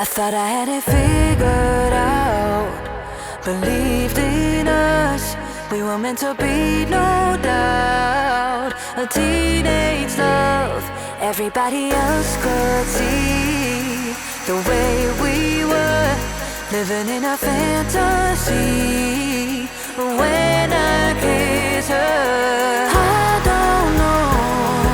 I thought I had it figured out. Believed in us, we were meant to be, no doubt. A teenage love, everybody else could see the way we were living in a fantasy. When I kiss her, I don't know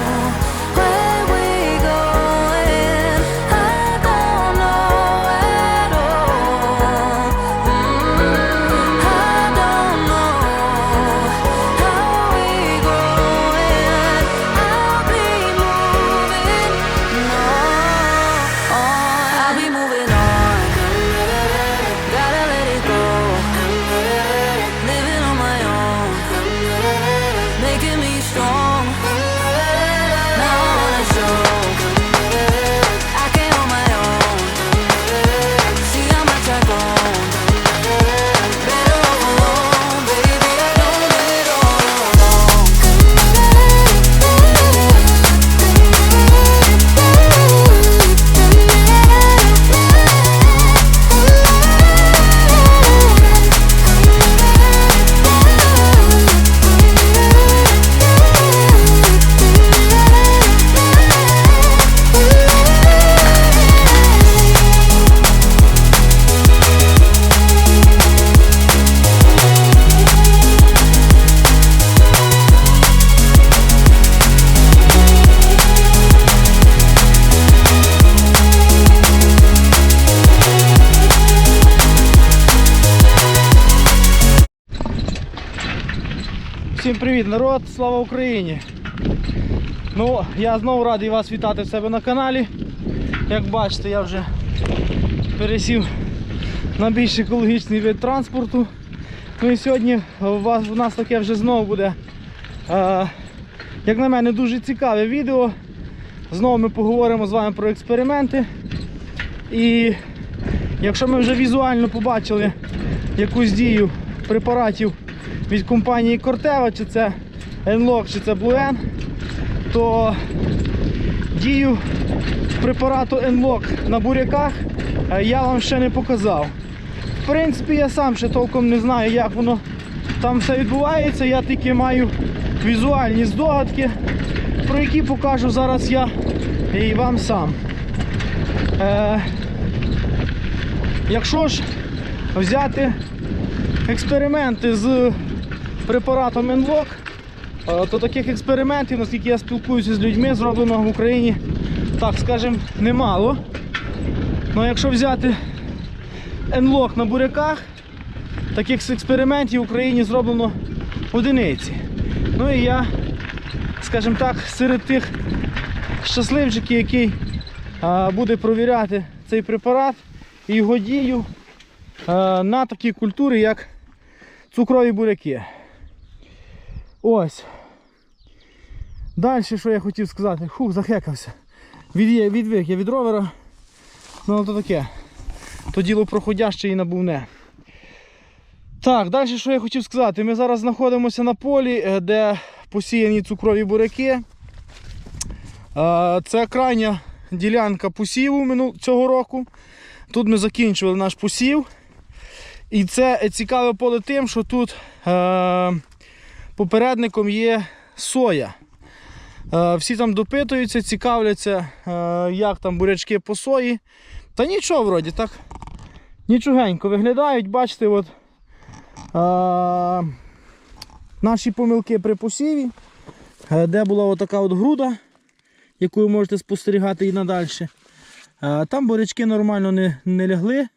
Всім привіт, народ! Слава Україні! Ну, я знову радий вас вітати в себе на каналі. Як бачите, я вже пересів на більш екологічний вид транспорту. Ну і сьогодні у нас таке вже знову буде, е, як на мене, дуже цікаве відео. Знову ми поговоримо з вами про експерименти. І якщо ми вже візуально побачили якусь дію препаратів від компанії Corteva, чи це Enlock, чи це Blue N, то дію препарату Enlock на буряках е, я вам ще не показав. В принципі, я сам ще толком не знаю, як воно там все відбувається. Я тільки маю візуальні здогадки, про які покажу зараз я і вам сам. Е, якщо ж взяти експерименти з препаратом Enlock, е, то таких експериментів, наскільки я спілкуюся з людьми, зроблено в Україні, так скажем, немало. Ну якщо взяти Enlock на буряках, таких експериментів в Україні зроблено одиниці. Ну і я, скажімо так, серед тих щасливчиків, який е, буде провіряти цей препарат і його дію е, на такі культури, як цукрові буряки. Ось. Далі, що я хотів сказати, хух, захекався. Від, відвик я від ровера. Ну але то таке. То діло проходяще і набувне. Так, далі що я хотів сказати. Ми зараз знаходимося на полі, е, де посіяні цукрові буряки. Е, Це крайня ділянка посіву цього року. Тут ми закінчували наш посів. І це е, цікаве поле тим, що тут попередником є соя. Е, всі там допитуються, цікавляться, е, як там бурячки по сої. Та нічого вроді так. Нічогенько виглядають, бачите, от, е, наші помилки при посіві, де була отака от груда, яку ви можете спостерігати і надалі. Е, там бурячки нормально не, не лягли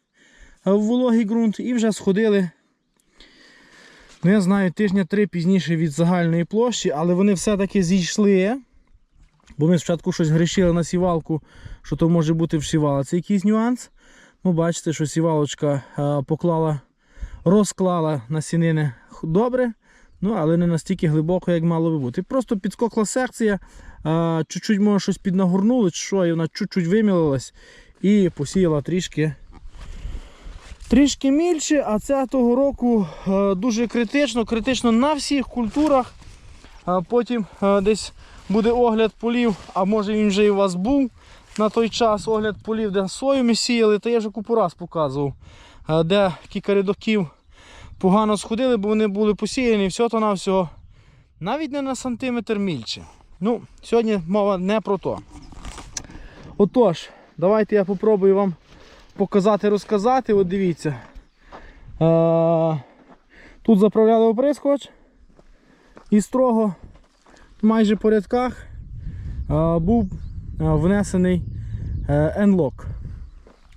в вологий ґрунт і вже сходили. Ну, я знаю, тижня три пізніше від загальної площі, але вони все-таки зійшли. Бо ми спочатку щось грішили на сівалку, що то може бути в сівалці якийсь нюанс. Ну, бачите, що сівалочка е, поклала, розклала насінини добре, ну, але не настільки глибоко, як мало би бути. Просто підскокла секція, е, чуть-чуть може щось піднагорнули, чи що, і вона чуть-чуть вимілилась і посіяла трішки трішки мільше, а це того року е, дуже критично, критично на всіх культурах. Потім е, десь буде огляд полів, а може він вже і у вас був. на той час огляд полів, де сою ми сіяли, то я вже купу раз показував, е, де кілька рядоків погано сходили, бо вони були посіяні, все то на всього. Навіть не на сантиметр мільче. Ну, сьогодні мова не про то. Отож, давайте я попробую вам показати, розказати. От дивіться. Е, тут заправляли оприскувач і строго майже по рядках е, був е, внесений е, N-Lock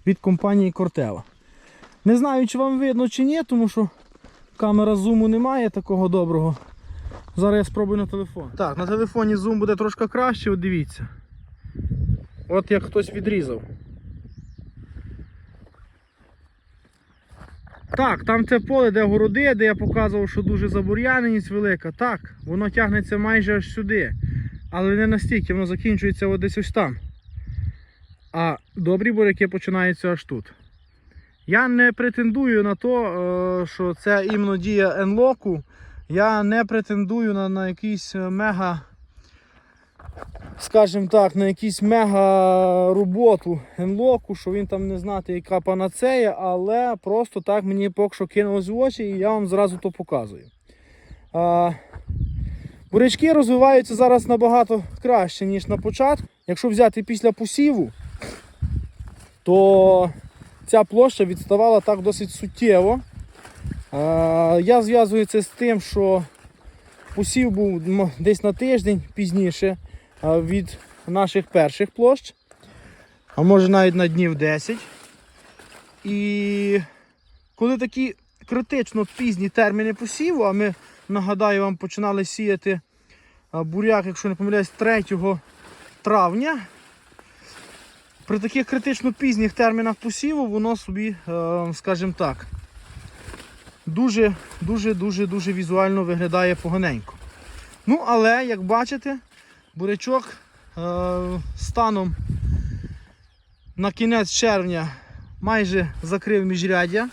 від компанії Corteva. Не знаю, чи вам видно чи ні, тому що камера зуму немає такого доброго. Зараз я спробую на телефон. Так, на телефоні зум буде трошки краще, от дивіться. От як хтось відрізав. Так, там це поле, де городи, де я показував, що дуже забур'яненість велика. Так, воно тягнеться майже аж сюди. Але не настільки, воно закінчується десь ось там. А добрі буряки починаються аж тут. Я не претендую на то, е, що це іменно дія енлоку. Я не претендую на, на якийсь е, мега, скажімо так, на якийсь мега роботу енлоку, що він там не знати, яка панацея, але просто так мені поки що кинулось в очі і я вам зразу то показую. А, бурячки розвиваються зараз набагато краще, ніж на початку. Якщо взяти після посіву, то ця площа відставала так досить суттєво. Е, Я зв'язую це з тим, що посів був десь на тиждень пізніше від наших перших площ, а може навіть на днів 10. І коли такі критично пізні терміни посіву, а ми, нагадаю, вам починали сіяти буряк, якщо не помиляюсь, 3 травня. При таких критично пізніх термінах посіву воно собі, е, скажімо так, дуже, дуже, дуже, дуже візуально виглядає поганенько. Ну, але, як бачите, бурячок е, станом на кінець червня майже закрив міжряддя, е,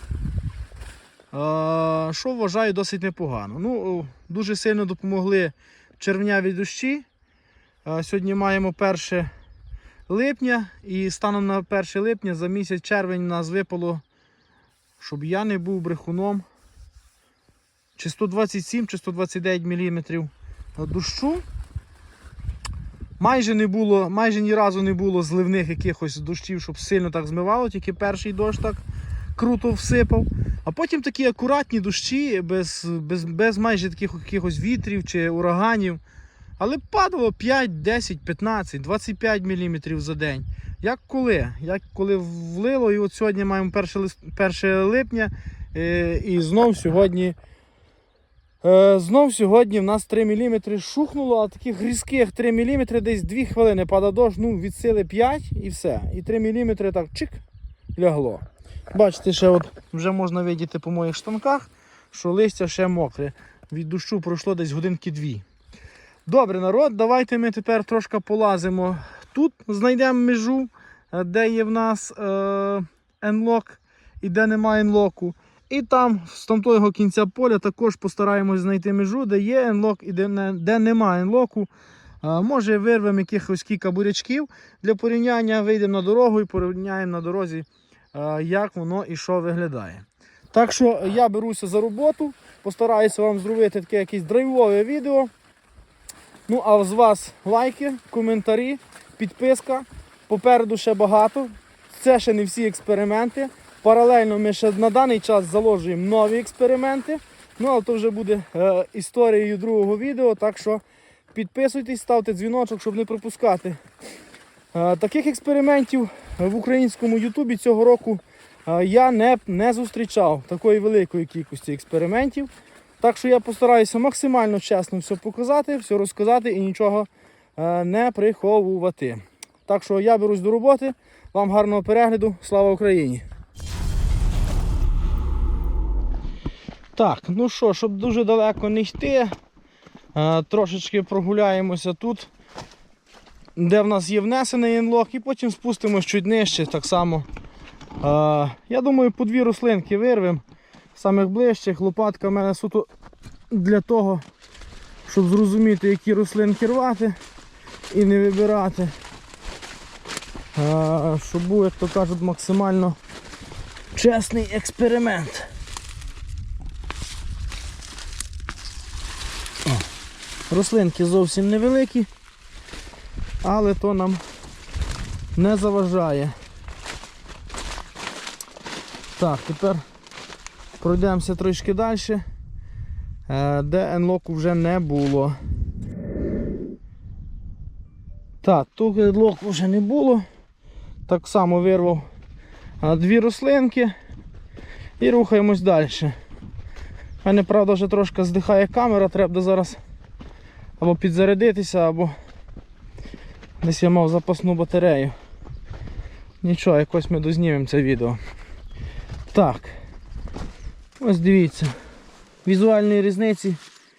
що вважаю досить непогано. Ну, дуже сильно допомогли червняві дощі. Е, сьогодні маємо 1 липня і станом на 1 липня за місяць червень нас випало, щоб я не був брехуном, чи 127 чи 129 мм дощу. Майже не було, майже ні разу не було зливних якихось дощів, щоб сильно так змивало, тільки перший дощ так круто всипав. А потім такі акуратні дощі, без, без, без майже таких якихось вітрів чи ураганів. Але падало 5, 10, 15, 25 мм за день. Як коли? Як коли влило, і от сьогодні маємо 1, лист- 1 липня, е, і знов сьогодні. Е, знов сьогодні в нас 3 мм шухнуло, а таких різких 3 мм десь 2 хвилини падав дощ, ну від сили 5 і все. І 3 мм так чик лягло. Бачите, ще от вже можна видіти по моїх штанках, що листя ще мокре. Від дощу пройшло десь годинки дві. Добре, народ, давайте ми тепер трошки полазимо. Тут знайдемо межу, е, де є в нас е, енлок і де немає енлоку. І там, з тамтого кінця поля, також постараємось знайти межу, де є енлок і де, не, де немає енлоку. Може вирвемо якихось кілька бурячків для порівняння, вийдемо на дорогу і порівняємо на дорозі, як воно і що виглядає. Так що я беруся за роботу, постараюся вам зробити таке якесь драйвове відео. Ну, а з вас лайки, коментарі, підписка. Попереду ще багато. Це ще не всі експерименти. Паралельно ми ще на даний час заложуємо нові експерименти. Ну, але то вже буде е, історією другого відео. Так що підписуйтесь, ставте дзвіночок, щоб не пропускати. Е, таких експериментів в українському Ютубі цього року е, я не, не зустрічав такої великої кількості експериментів. Так що я постараюся максимально чесно все показати, все розказати і нічого е, не приховувати. Так що я берусь до роботи. Вам гарного перегляду. Слава Україні! Так, ну що, щоб дуже далеко не йти, е, трошечки прогуляємося тут, де в нас є внесений інлок, і потім спустимось чуть нижче так само. Е, Я думаю, по дві рослинки вирвемо. Самих ближчих лопатка в мене суто для того, щоб зрозуміти, які рослинки рвати і не вибирати. е, щоб був, як то кажуть, максимально чесний експеримент. Рослинки зовсім невеликі, але то нам не заважає. Так, тепер пройдемося трошки далі, е, де енлоку вже не було. Так, тут енлоку вже не було. Так само вирвав дві рослинки і рухаємось далі. У мене, правда, вже трошки здихає камера, треба зараз або підзарядитися, або десь я мав запасну батарею. Нічого, якось ми дознімемо це відео. Так. Ось дивіться. Візуальної різниці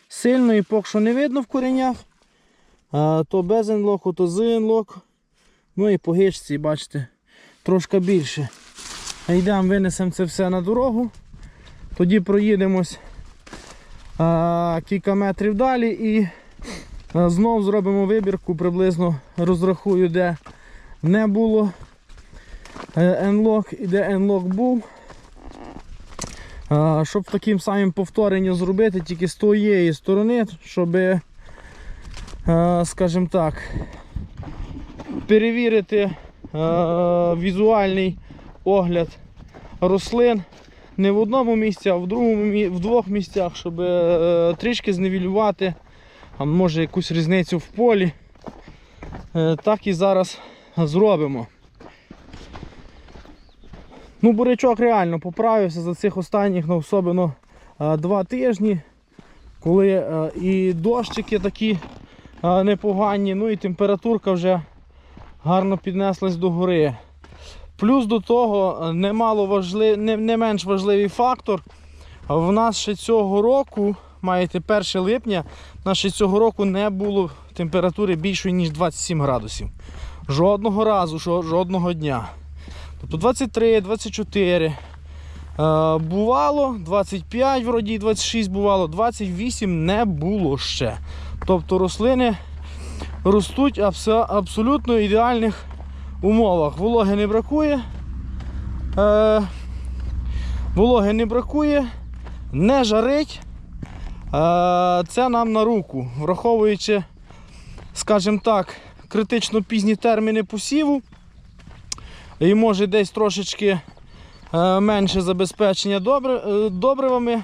сильної поки що не видно в коренях. А, то без енлоку, то з енлоку. Ну і по гичці, бачите, трошки більше. Йдемо, винесемо це все на дорогу. Тоді проїдемось а, кілька метрів далі і знов зробимо вибірку, приблизно розрахую, де не було е, енлок і де енлок був. Щоб таким самим повторенням зробити тільки з тієї сторони, щоб, е, скажімо так, перевірити е, візуальний огляд рослин не в одному місці, а в, другому, в двох місцях, щоб трішки зневілювати, а може якусь різницю в полі. Е, так і зараз зробимо. Ну, бурячок реально поправився за цих останніх, ну, особливо е, два тижні, коли е, і дощики такі непогані, ну і температурка вже гарно піднеслась до гори. Плюс до того немало важлив, не, не менш важливий фактор. В нас ще цього року, маєте 1 липня, ще цього року не було температури більшої, ніж 27 градусів. Жодного разу, жодного дня. Тобто 23, 24. Е, бувало, 25, вроді 26 бувало, 28 не було ще. Тобто рослини ростуть в абсолютно ідеальних умовах. Вологи не бракує. Е, вологи не бракує, не жарить. Це нам на руку, враховуючи, скажімо так, критично пізні терміни посіву. І може десь трошечки е, менше забезпечення е, добривами.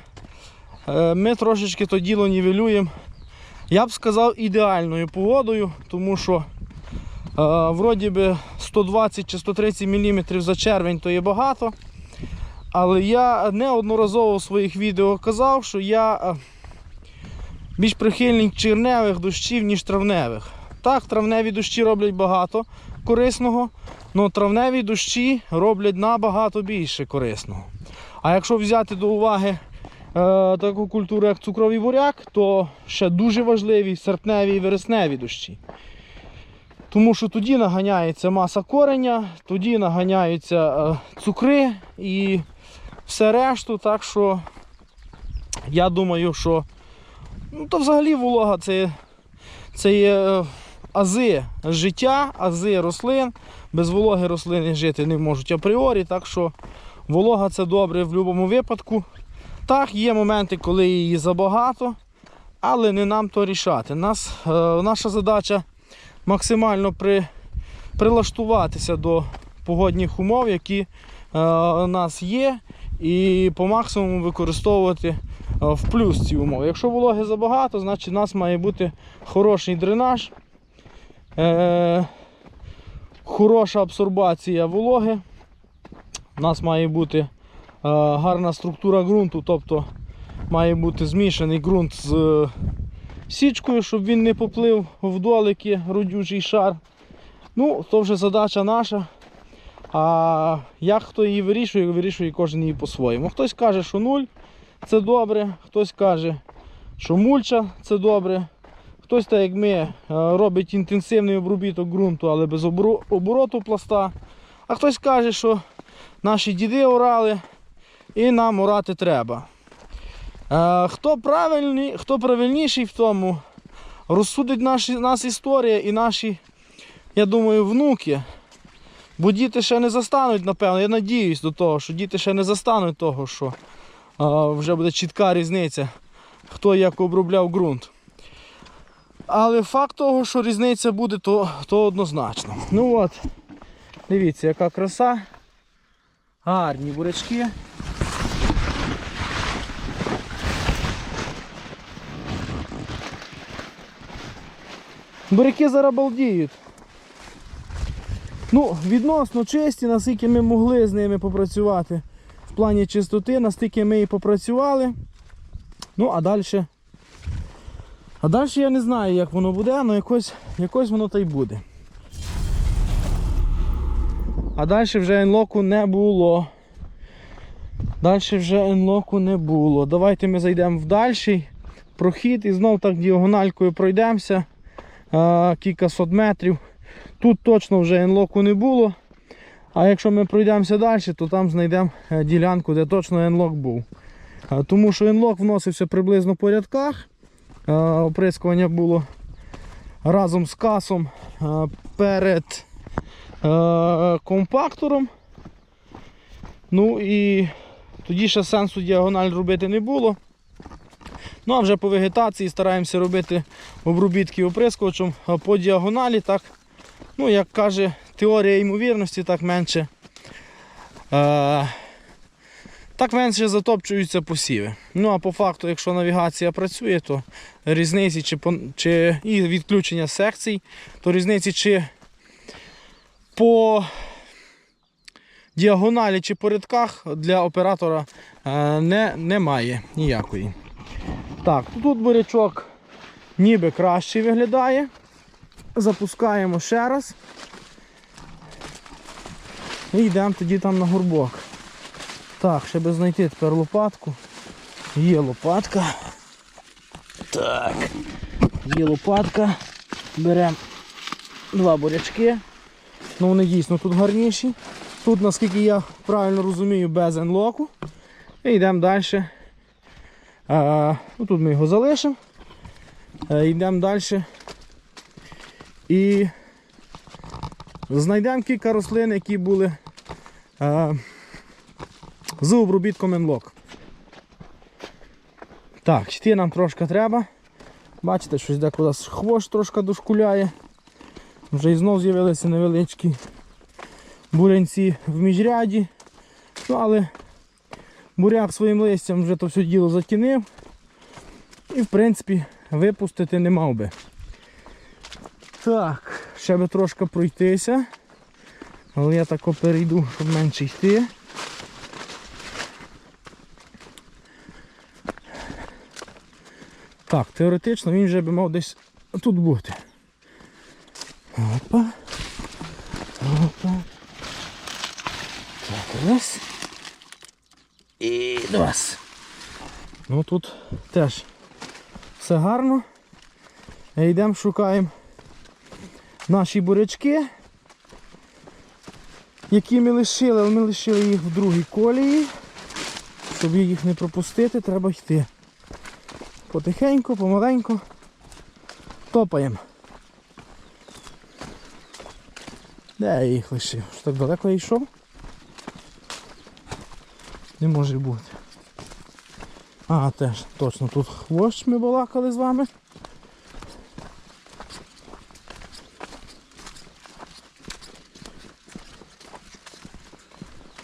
Е, ми трошечки то діло нівелюємо. Я б сказав ідеальною погодою, тому що вроді би 120 чи 130 мм за червень то є багато. Але я неодноразово в своїх відео казав, що я більш прихильник черневих дощів, ніж травневих. Так, травневі дощі роблять багато корисного, але травневі дощі роблять набагато більше корисного. А якщо взяти до уваги е, таку культуру, як цукровий буряк, то ще дуже важливі серпневі і вересневі дощі. Тому що тоді наганяється маса кореня, тоді наганяються е, цукри і все решту. Так що я думаю, що ну, то взагалі волога це, це є е, ази життя, ази рослин. Без вологи рослини жити не можуть апріорі. Так що волога це добре в будь-якому випадку. Так, є моменти, коли її забагато, але не нам то рішати. Нас, е, наша задача максимально при, прилаштуватися до погодних умов, які е, у нас є, і по максимуму використовувати в плюс ці умови. Якщо вологи забагато, значить у нас має бути хороший дренаж, е, хороша абсорбація вологи. У нас має бути е, гарна структура ґрунту, тобто має бути змішаний ґрунт з е, січкою, щоб він не поплив в долики, родючий шар. Ну, то вже задача наша. А як хто її вирішує, вирішує кожен її по-своєму. Хтось каже, що нуль це добре, хтось каже, що мульча це добре. Хтось, так як ми, е, робить інтенсивний обробіток ґрунту, але без обороту пласта. А хтось каже, що наші діди орали і нам орати треба. Е, Хто правильний, хто правильніший в тому, розсудить наші, нас історія і наші, я думаю, внуки. Бо діти ще не застануть, напевно. Я надіюсь до того, що діти ще не застануть того, що вже буде чітка різниця, хто як обробляв ґрунт. Але факт того, що різниця буде, то, то однозначно. Ну от, дивіться, яка краса. Гарні бурячки. Буряки зараз балдіють. Ну, відносно чисті, наскільки ми могли з ними попрацювати плані чистоти, настільки ми і попрацювали. Ну, а далі. А далі я не знаю, як воно буде, але якось, якось воно та й буде. А далі вже енлоку не було. Далі вже енлоку не було. Давайте ми зайдемо в дальший прохід і знов так діагональкою пройдемося. Кілька сот метрів. Тут точно вже енлоку не було. А якщо ми пройдемося далі, то там знайдемо е, ділянку, де точно енлок був. Тому що енлок вносився приблизно по рядках. Оприскування було разом з касом перед е, компактором. Ну і тоді ще сенсу діагональ робити не було. Ну а вже по вегетації стараємося робити обробітки оприскувачем по діагоналі, так, ну як каже теорія ймовірності, так менше. Е, так менше затопчуються посіви. Ну а по факту, якщо навігація працює, то різниці чи, чи і відключення секцій, то різниці чи по діагоналі чи по рядках для оператора е, не, немає ніякої. Так, тут бурячок ніби краще виглядає. Запускаємо ще раз. І йдемо тоді там на горбок. Так, ще би знайти тепер лопатку. Є лопатка. Так. Є лопатка. Беремо два бурячки. Ну вони дійсно тут гарніші. Тут, наскільки я правильно розумію, без енлоку. І йдемо далі. А, ну, тут ми його залишимо. Е, Йдемо далі. І знайдемо кілька рослин, які були а, з обробітком енлок. Так, йти нам трошки треба. Бачите, щось декуди хвощ трошки дошкуляє. Вже і знов з'явилися невеличкі бурянці в міжряді. Ну, але буряк своїм листям вже то все діло затінив. І в принципі випустити не мав би. Так, ще би трошки пройтися. Але я так перейду, щоб менше йти. Так, теоретично він вже би мав десь тут бути. Опа. Опа. Так, раз. І два. Ну тут теж все гарно. Йдемо шукаємо наші бурячки, які ми лишили, але ми лишили їх в другій колії. Щоб їх не пропустити, треба йти. Потихеньку, помаленьку топаємо. Де я їх лишив? Що так далеко я йшов? Не може бути. А, теж, точно, тут хвощ ми балакали з вами.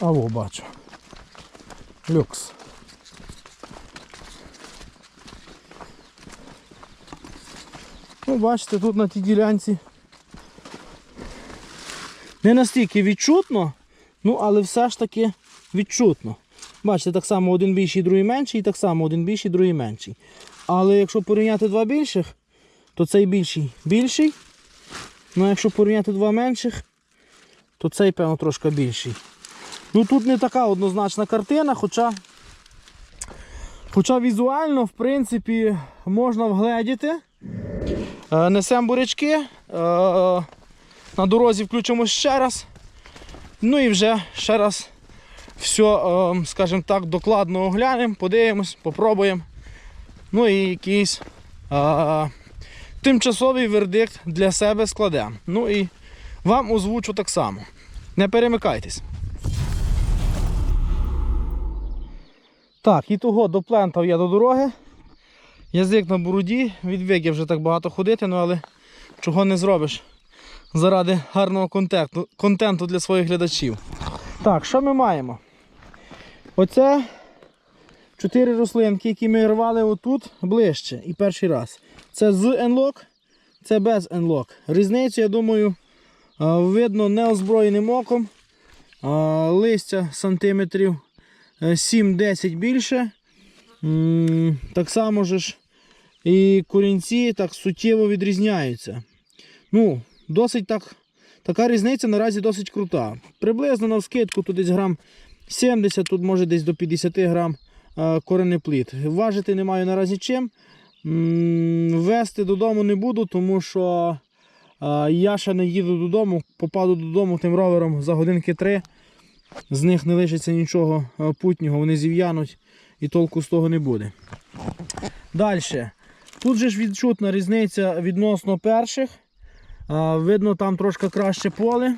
А бачу. Люкс. Ну, бачите, тут на тій ділянці не настільки відчутно, ну але все ж таки відчутно. Бачите, так само один більший, другий менший, і так само один більший, другий менший. Але якщо порівняти два більших, то цей більший більший. Ну а якщо порівняти два менших, то цей, певно, трошки більший. Ну тут не така однозначна картина, хоча, хоча візуально, в принципі, можна вгледіти. Е, Несемо бурячки, е, на дорозі включимо ще раз. Ну і вже ще раз все, е, скажімо так, докладно оглянемо, подивимось, попробуємо. Ну і якийсь тимчасовий вердикт для себе складемо. Ну і вам озвучу так само. Не перемикайтесь. Так, і того доплентав я до дороги. Язик на бороді, відвик я вже так багато ходити, ну але чого не зробиш заради гарного контенту, контенту для своїх глядачів. Так, що ми маємо? Оце чотири рослинки, які ми рвали отут ближче і перший раз. Це з Enlock, це без Enlock. Різницю, я думаю, видно неозброєним оком. Листя сантиметрів 7-10 більше. Так само ж і корінці так суттєво відрізняються. Ну, досить так, така різниця наразі досить крута. Приблизно на вскидку тут десь грам 70, тут може десь до 50 грам е, коренеплід. Важити не маю наразі чим. Вести додому не буду, тому що е, я ще не їду додому, попаду додому тим ровером за годинки три. З них не лишиться нічого путнього, вони зів'януть і толку з того не буде. Далі. Тут же ж відчутна різниця відносно перших. Видно, там трошки краще поле.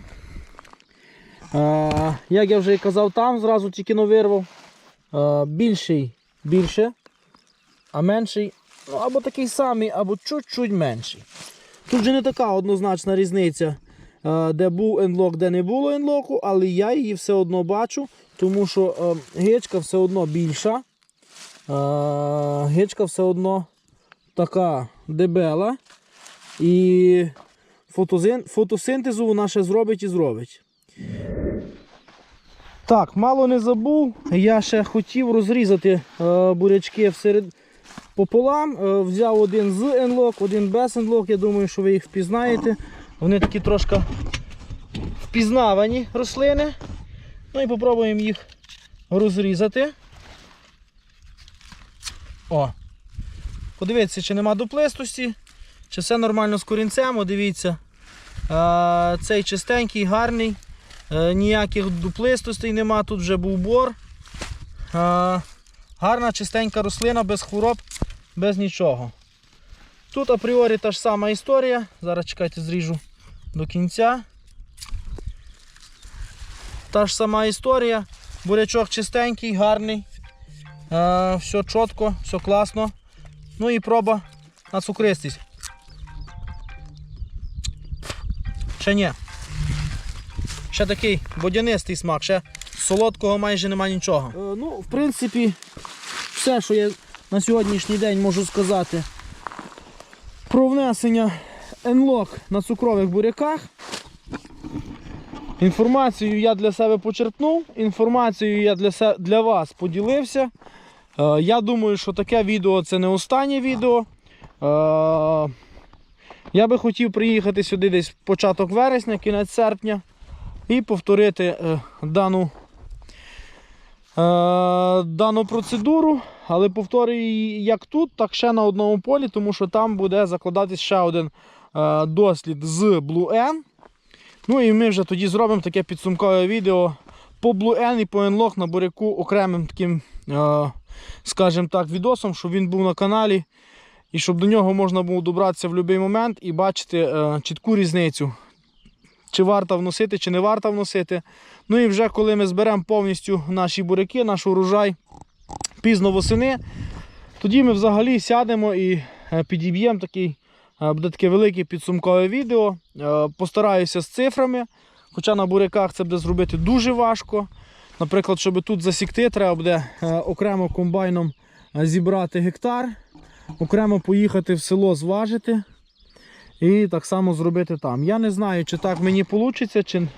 Як я вже і казав, там зразу тільки но вирвав. Більший більше, а менший ну, або такий самий, або чуть-чуть менший. Тут же не така однозначна різниця, де був енлок, де не було енлоку, але я її все одно бачу, тому що а, гичка все одно більша. А, гичка все одно така дебела. І фотосинтезу вона ще зробить і зробить. Так, мало не забув. Я ще хотів розрізати е, бурячки пополам. Е, взяв один з енлок, один без енлок. Я думаю, що ви їх впізнаєте. Вони такі трошки впізнавані рослини. Ну і попробуємо їх розрізати. О! Подивіться, чи нема дуплистості, чи все нормально з корінцем. Дивіться. Е, цей чистенький, гарний. Е, ніяких дуплистостей нема, тут вже був бор. Е, гарна чистенька рослина, без хвороб, без нічого. Тут апріорі та ж сама історія. Зараз чекайте, зріжу до кінця. Та ж сама історія. Бурячок чистенький, гарний. Е, все чітко, все класно. Ну і проба на цукристість. Ще ні. Ще такий водянистий смак, ще солодкого майже нема нічого. Е, ну, в принципі, все, що я на сьогоднішній день можу сказати про внесення енлок на цукрових буряках. Інформацію я для себе почерпнув, інформацію я для, се- для вас поділився. Е, Я думаю, що таке відео це не останнє відео. Е, Я би хотів приїхати сюди десь початок вересня, кінець серпня і повторити е, дану, е, дану процедуру. Але повторюю її як тут, так ще на одному полі, тому що там буде закладатись ще один дослід з Blue N. Ну і ми вже тоді зробимо таке підсумкове відео по Blue N і по N-Lock на буряку окремим таким, е, скажімо так, відосом, щоб він був на каналі. І щоб до нього можна було добратися в будь-який момент і бачити е, чітку різницю, чи варто вносити, чи не варто вносити. Ну і вже коли ми зберемо повністю наші буряки, наш урожай пізно восени, тоді ми взагалі сядемо і е, підіб'ємо такий, е, буде таке велике підсумкове відео. Е, Постараюся з цифрами, хоча на буряках це буде зробити дуже важко. Наприклад, щоб тут засікти, треба буде е, окремо комбайном е, зібрати гектар, окремо поїхати в село зважити і так само зробити там. Я не знаю, чи так мені вийде, чи е,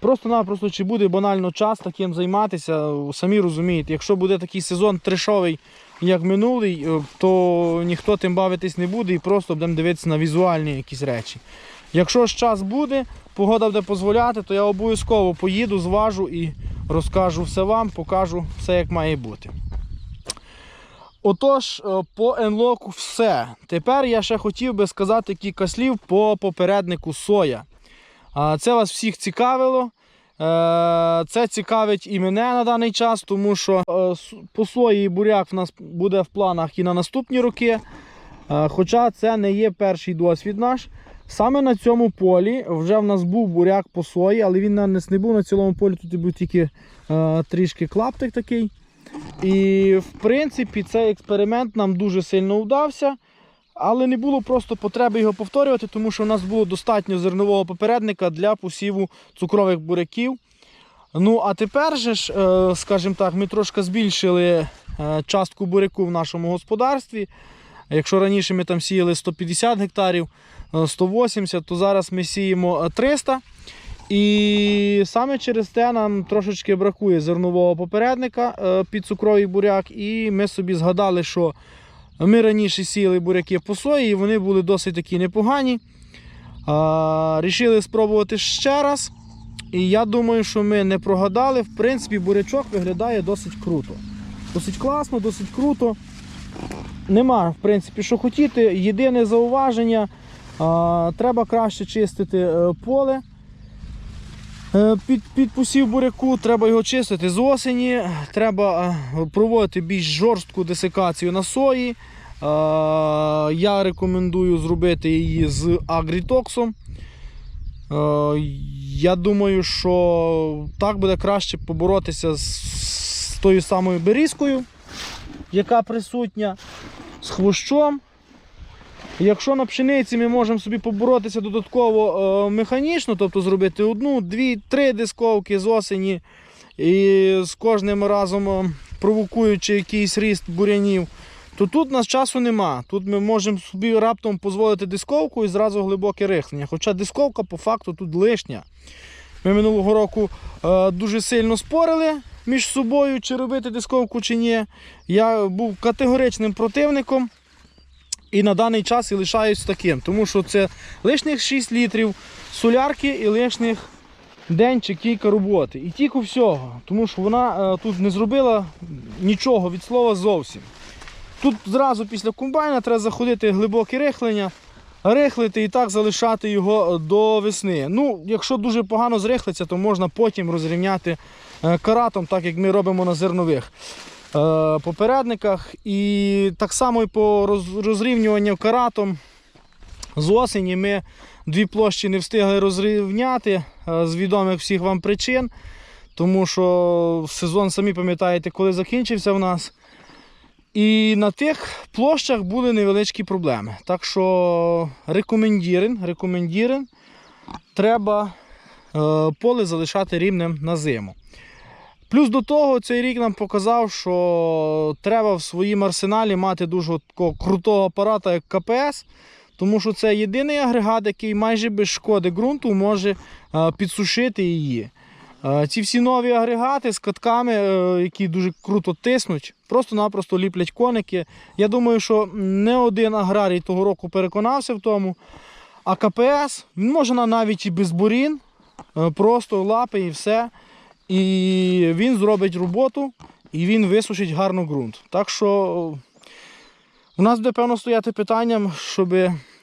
просто-напросто чи буде банально час таким займатися. Самі розумієте, якщо буде такий сезон трешовий, як минулий, е, то ніхто тим бавитись не буде і просто будемо дивитися на візуальні якісь речі. Якщо ж час буде, погода буде дозволяти, то я обов'язково поїду, зважу і розкажу все вам, покажу все, як має бути. Отож, е, по енлоку все. Тепер я ще хотів би сказати кілька слів по попереднику соя. Це вас всіх цікавило. Е, Це цікавить і мене на даний час, тому що е, по сої і буряк в нас буде в планах і на наступні роки. Е, Хоча це не є перший досвід наш Саме на цьому полі вже в нас був буряк по сої, але він не був на цілому полі, тут був тільки трішки клаптик такий. І в принципі цей експеримент нам дуже сильно вдався. Але не було просто потреби його повторювати, тому що у нас було достатньо зернового попередника для посіву цукрових буряків. Ну, а тепер же ж, е, скажімо так, ми трошки збільшили е, частку буряку в нашому господарстві. Якщо раніше ми там сіяли 150 гектарів, е, 180, то зараз ми сіємо е, 300. І саме через те нам трошечки бракує зернового попередника е, під цукровий буряк. І ми собі згадали, що ми раніше сіяли буряки по сої, і вони були досить такі непогані. А, рішили спробувати ще раз. І я думаю, що ми не прогадали. В принципі, бурячок виглядає досить круто. Досить класно, досить круто. Нема, в принципі, що хотіти. Єдине зауваження, а, треба краще чистити е, поле. Е, Під, під посів буряку треба його чистити з осені, треба е, проводити більш жорстку десикацію на сої. Е, Я рекомендую зробити її з агрітоксом. Я думаю, що так буде краще поборотися з тою самою берізкою, яка присутня, з хвощом. Якщо на пшениці ми можемо собі поборотися додатково е, механічно, тобто зробити одну, дві, три дисковки з осені і з кожним разом е, провокуючи якийсь ріст бурянів, то тут у нас часу нема. Тут ми можемо собі раптом дозволити дисковку і зразу глибоке рихлення. Хоча дисковка по факту тут лишня. Ми минулого року е, дуже сильно спорили між собою, чи робити дисковку, чи ні. Я був категоричним противником. І на даний час і лишаюсь таким, тому що це лишніх 6 літрів солярки і лишніх день чи кілька роботи. І тільки всього, тому що вона е, тут не зробила нічого від слова зовсім. Тут зразу після комбайна треба заходити глибоке рихлення, рихлити і так залишати його до весни. Ну, якщо дуже погано зрихлиться, то можна потім розрівняти е, каратом, так як ми робимо на зернових е, попередниках. І так само і по розрівнюванню каратом з осені ми дві площі не встигли розрівняти е, з відомих всіх вам причин. Тому що сезон, самі пам'ятаєте, коли закінчився в нас. І на тих площах були невеличкі проблеми. Так що рекомендірен, рекомендірен, треба е, поле залишати рівнем на зиму. Плюс до того, цей рік нам показав, що треба в своїм арсеналі мати дуже такого крутого апарата, як КПС, тому що це єдиний агрегат, який майже без шкоди ґрунту може е, підсушити її. Е, Ці всі нові агрегати з катками, е, які дуже круто тиснуть, просто-напросто ліплять коники. Я думаю, що не один аграрій того року переконався в тому. А КПС, може навіть і без бурін, просто лапи і все. І він зробить роботу, і він висушить гарно ґрунт. Так що у нас буде певно стояти питанням, щоб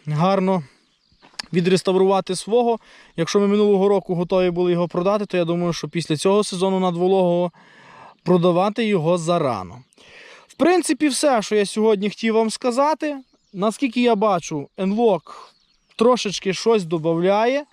гарно відреставрувати свого. Якщо ми минулого року готові були його продати, то я думаю, що після цього сезону надвологого продавати його зарано. В принципі, все, що я сьогодні хотів вам сказати. Наскільки я бачу, Enlock трошечки щось додає.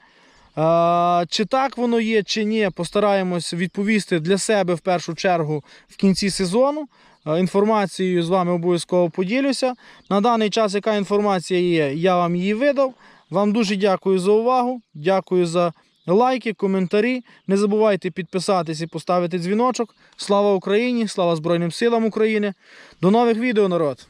Чи так воно є, чи ні, постараємось відповісти для себе в першу чергу в кінці сезону. Інформацією з вами обов'язково поділюся. На даний час, яка інформація є, я вам її видав. Вам дуже дякую за увагу. Дякую за лайки, коментарі. Не забувайте підписатись і поставити дзвіночок. Слава Україні! Слава Збройним силам України! До нових відео, народ!